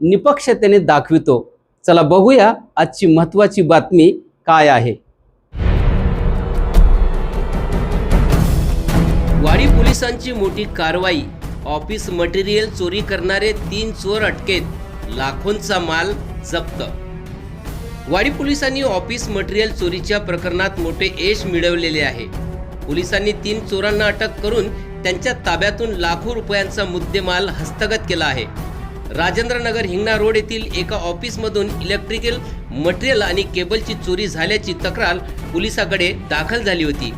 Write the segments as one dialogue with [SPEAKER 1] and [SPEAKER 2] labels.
[SPEAKER 1] निपक्षतेने दाखवितो. चला बघूया आजची महत्वाची बातमी काय आहे.
[SPEAKER 2] वाडी पोलिसांची मोठी कारवाई. ऑफिस मटेरियल चोरी करणारे तीन चोर अटकेत. लाखोंचा माल जप्त. वाडी पोलिसांनी ऑफिस मटेरियल चोरीच्या प्रकरणात मोठे यश मिळवलेले आहे. पोलिसांनी तीन चोरांना अटक करून त्यांच्या ताब्यातून लाखो रुपयांचा मुद्देमाल हस्तगत केला आहे. राजेंद्रनगर हिंगणा रोड येथील एका ऑफिसमधून इलेक्ट्रिकल मटेरियल आणि केबलची चोरी झाल्याची तक्रार पोलिसाकडे दाखल झाली होती.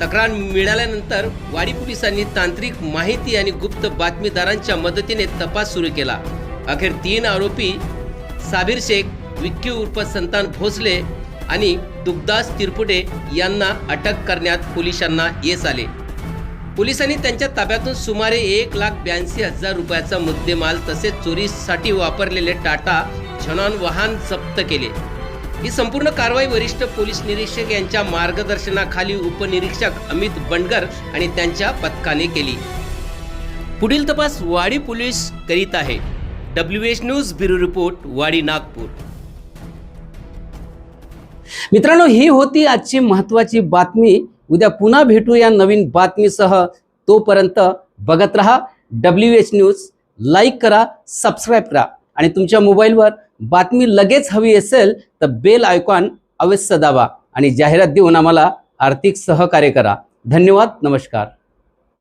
[SPEAKER 2] तक्रार मिळाल्यानंतर वाडी पोलिसांनी तांत्रिक माहिती आणि गुप्त बातमीदारांच्या मदतीने तपास सुरू केला. अखेर तीन आरोपी साबिर शेख विक्की उर्फ संतान भोसले आणि दुग्दास तिरपुटे यांना अटक करण्यात पोलिसांना यश आले. पोलिसांनी त्यांच्या ताब्यातून सुमारे एक लाख ब्याऐंशी हजार रुपयाचा मुद्देमाल तसेच चोरीसाठी वापरलेले टाटा झनॉन वाहन जप्त केले. ही संपूर्ण कारवाई वरिष्ठ पोलीस निरीक्षक यांच्या मार्गदर्शनाखाली उपनिरीक्षक अमित बंडगर आणि त्यांच्या पथकाने केली. पुढील तपास वाडी पोलीस करीत आहे. W H news bureau report Wadi Nagpur.
[SPEAKER 1] मित्रांनो ही होती आजची महत्वाची बातमी. उद्या पुन्हा भेटू या नवीन बातमीसह. तोपर्यंत बघत रहा डब्ल्यू एच न्यूज लाईक करा सबस्क्राईब करा. आणि तुमच्या मोबाईलवर बातमी लगेच हवी असेल तर बेल आयकॉन अवश्य दाबा. आणि जाहिरात देऊन आम्हाला आर्थिक सहकार्य करा. धन्यवाद नमस्कार.